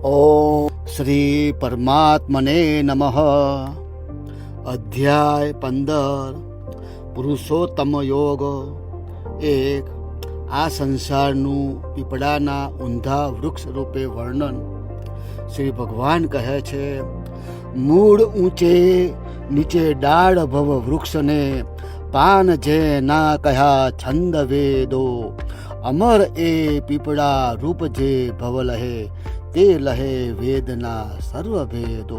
ઓમ શ્રી પરમાત્મને નમઃ અધ્યાય પંદર પુરુષોત્તમ યોગ એક આ સંસારનું પીપળાના ઊંધા વૃક્ષ રૂપે વર્ણન શ્રી ભગવાન કહે છે મૂળ ઊંચે નીચે ડાળ ભવ વૃક્ષને પાન જે ના કહ્યા છંદ વેદો અમર એ પીપળા રૂપ જે ભવ લહે તે લહે વેદના સર્વ ભેદો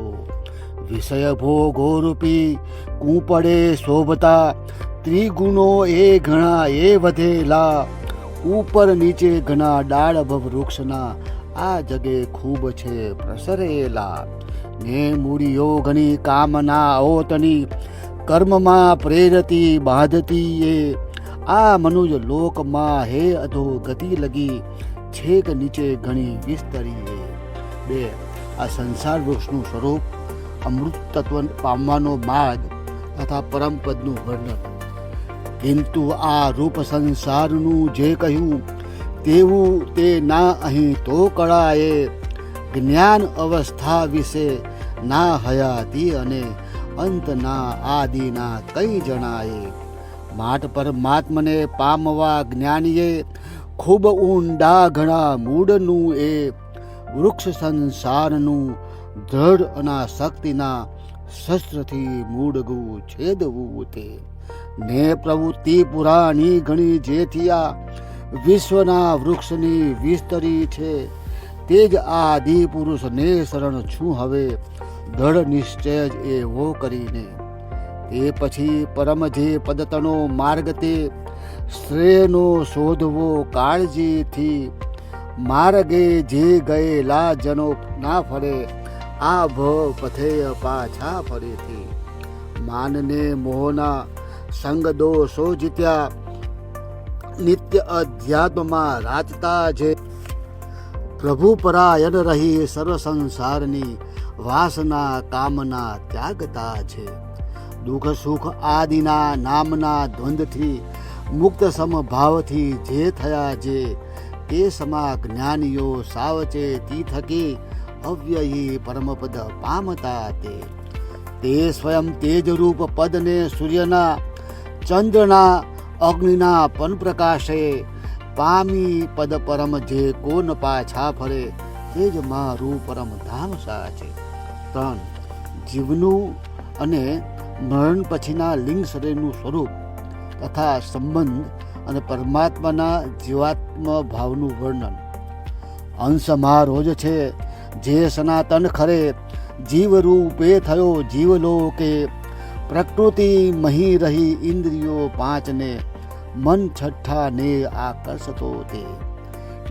વિષય ભોગો રૂપી કૂપડે શોભતા ત્રિગુણો એ ઘણા એ વધેલા ઉપર નીચે ઘણા ડાળભવ વૃક્ષના આ જગે ખૂબ છે પ્રસરેલા ને મૂડીઓ ઘણી કામના ઓતની કર્મમાં પ્રેરતી બાંધતી એ આ મનુજ લોકમાં હે અધો ગતિ લગી છેક નીચે ઘણી વિસ્તરી બે, આ સંસાર વૃક્ષનું સ્વરૂપ, અમૃત તત્વ પામવાનો માર્ગ તથા પરમપદનું વર્ણન. કિંતુ આ રૂપ સંસારનું જે કહ્યું, તેવું તે ના અહીં તો કળાએ જ્ઞાન અવસ્થા વિશે ના હયાતી અને અંતના આદિના કઈ જણાય માટ પરમાત્મને પામવા જ્ઞાનીએ ખૂબ ઊંડા ઘણા મૂળનું એ વૃક્ષ સંસારનું દ્રઢ અનાશક્તિના શસ્ત્રથી મૂળગું છેદવું તે. ને પ્રવૃત્તિ પુરાણી ઘણી જેથી આ વિશ્વના વૃક્ષની વિસ્તરી છે. તે જ આદિ પુરુષને શરણ છું હવે દૃઢ નિશ્ચય જ એવો કરીને. તે પછી પરમ જે પદતનો માર્ગ તે, શ્રેયનો શોધવો કાળજીથી માર્ગે જે ગયેલા જનો ના ફરે, આ ભવ પથે પાછા ફરેથી. માનને મોહના સંગ દોષો જીત્યા નિત્ય અધ્યાત્મમાં રાચતા જે. પ્રભુ પરાયણ રહી સર્વ સંસારની વાસના કામના ત્યાગતા છે. દુઃખ સુખ આદિના નામના દ્વંદથી મુક્ત સમભાવથી જે થયા જે તે સમા જ્ઞાનીઓ સાવચેતી થકી અવ્યયી પરમપદ પામતા તે તે સ્વયં તેજરૂપ પદને સૂર્યના ચંદ્રના અગ્નિના પન પ્રકાશે પામી પદ પરમ જે કોન પાછા ફરે તે જ મારું પરમ ધામ છે ત્રણ જીવનું અને મરણ પછીના લિંગ શરીરનું સ્વરૂપ તથા સંબંધ અને પરમાત્માના જીવાત્મ ભાવનું વર્ણન. અંશમાં રોજ છે, જે સનાતન ખરે જીવ રૂપે થયો જીવલોકે, પ્રકૃતિ મહી રહી ઇન્દ્રિયો પાંચને, મન છઠ્ઠાને આકર્ષતો તે.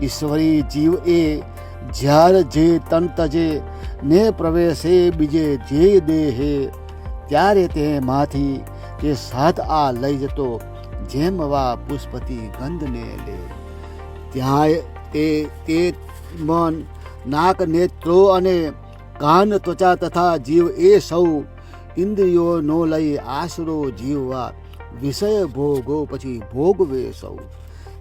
ઈશ્વરી જીવ એ, જ્યાર જે તન તજે ને પ્રવેશે બીજે જે દેહે, ત્યારે તેમાંથી તે સાથ આ લઈ જતો જેમ વા પુષ્પતિ ગંધને લે, ત્યાં તે તે મન નાક નેત્રો અને કાન ત્વચા તથા જીવ એ સૌ ઇન્દ્રિયો નો લઈ આશરો જીવવા વિષય ભોગો પછી ભોગવે સૌ.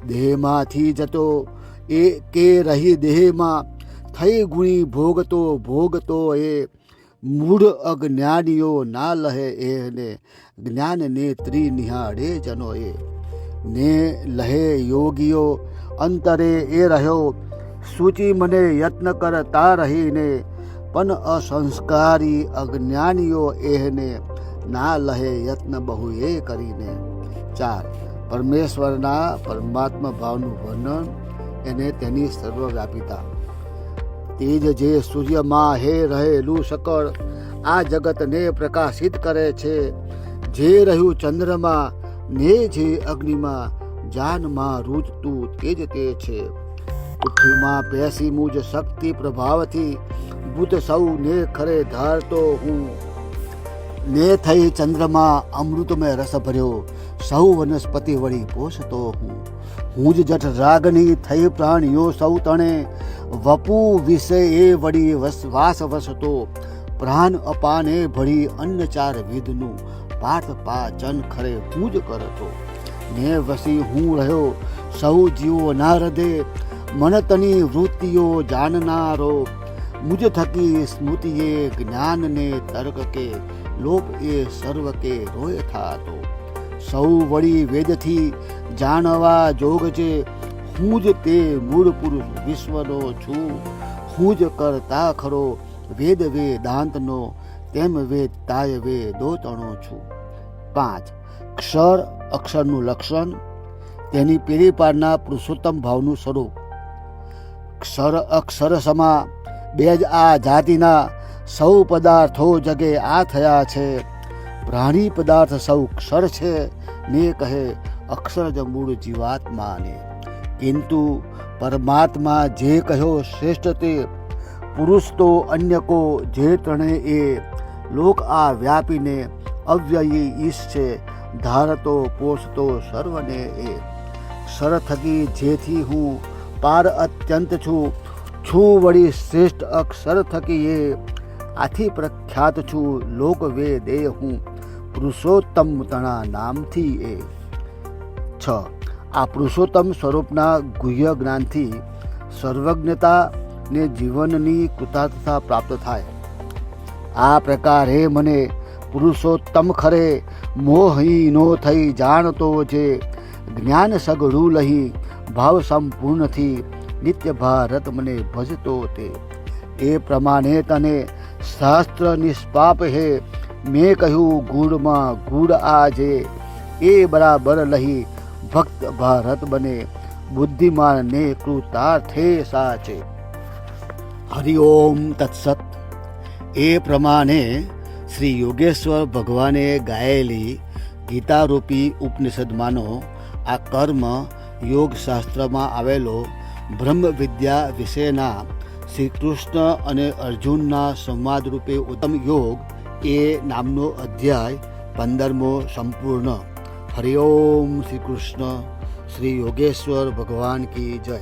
દેહમાંથી જતો એ કે રહી દેહમાં થઈ ગુણી ભોગતો ભોગતો એ મૂઢ અજ્ઞાનીઓ ના લહે એને જ્ઞાન ને ત્રિનિહાળે જનો એ ને લહે યોગીઓ અંતરે એ રહ્યો, સૂચિ મને યત્ન કરતા રહીને, પણ અસંસ્કારી અજ્ઞાનીઓ એને ના લહે યત્ન બહુ એ કરીને. ચાર, પરમેશ્વરના પરમાત્મા ભાવનું વર્ણન, એને તેની સર્વવ્યાપિતા તેજ જે સૂર્યમાં હે રહેલું સકળ આ જગતને પ્રકાશિત કરે છે. જે રહ્યું ચંદ્રમાં, ને જે અગ્નિમાં જાનમાં રૂજતું તેજ તે છે. પૃથ્વીમાં પેસી મુજ શક્તિ પ્રભાવથી બુદ્ધ સૌને ખરે ધારતો હું. ને થઈ ચંદ્રમાં અમૃતમય રસ ભર્યો, સૌ વનસ્પતિ વળી પોષતો હું. હું જ જઠ રાગની થઈ પ્રાણીઓ સૌ તણે વપુ વિષય વળી વસ વાસ વસતો પ્રાણ અપાને ભળી અન્ન ચાર વિધનું પાઠ પાચન ખરે હું કરતો ને વસી હું રહ્યો સૌ જીવો ના હૃદય મનતની વૃત્તિઓ જાણનારો મુજ થકી સ્મૃતિએ જ્ઞાનને તર્ક કે લોપ એ સર્વ કે રોય થાતો સૌ વળી વેદથી જાણવા જોગ છે હું જ તે મૂળ પુરુષ વિશ્વનો છું. હું જ કરતા ખરો વેદ વેદાંતનો, તેમ વેદ તાય વેદોતણો છું. પાંચ, ક્ષર અક્ષરનું લક્ષણ, તેની પેઢી પારના પુરુષોત્તમ ભાવનું સ્વરૂપ. ક્ષર અક્ષર સમા બે જ આ જાતિના સૌ પદાર્થો જગે આ થયા છે. પ્રાણી પદાર્થ સૌ ક્ષર છે, ને કહે અક્ષર જ મૂળ જીવાત્માને. કિંતુ પરમાત્મા જે કહ્યો શ્રેષ્ઠ તે, પુરુષ તો અન્ય કો જે ત્રણે એ, લોક આ વ્યાપીને અવ્યયી ઈશ છે ધારતો પોષતો સર્વને એ. સર થકી જેથી હું પાર અત્યંત છું છું વળી શ્રેષ્ઠ અક્ષર થકી એ. આથી પ્રખ્યાત છું લોક વેદે હું, પુરુષોત્તમ તણા નામથી એ. છ. આ પુરુષોત્તમ સ્વરૂપના ગુહ્ય જ્ઞાનથી સર્વજ્ઞતાને જીવનની કૃતાર્થતા પ્રાપ્ત થાય. આ પ્રકારે મને પુરુષોત્તમ ખરે મોહી નો થઈ જાણતો જે જ્ઞાન સગડું લહી ભાવ સંપૂર્ણથી નિત્ય ભારત મને ભજતો તે. એ પ્રમાણે તને શાસ્ત્ર નિષ્પાપ હે. મેં કહ્યું ગુડમાં ગુડ આજે એ બરાબર લહી ભક્ત ભારત બને, બુદ્ધિમાન ને કૃતાર્થે સાચે. હરિઓમ તત્સત. એ પ્રમાણે શ્રી યોગેશ્વર ભગવાને ગાયેલી ગીતારૂપી ઉપનિષદમાંનો આ કર્મ યોગ શાસ્ત્રમાં આવેલો બ્રહ્મ વિદ્યા વિશેના શ્રી કૃષ્ણ અને અર્જુનના સંવાદ રૂપે ઉત્તમ યોગ એ નામનો અધ્યાય પંદરમો સંપૂર્ણ. હરિઓમ શ્રી કૃષ્ણ શ્રી યોગેશ્વર ભગવાન કી જય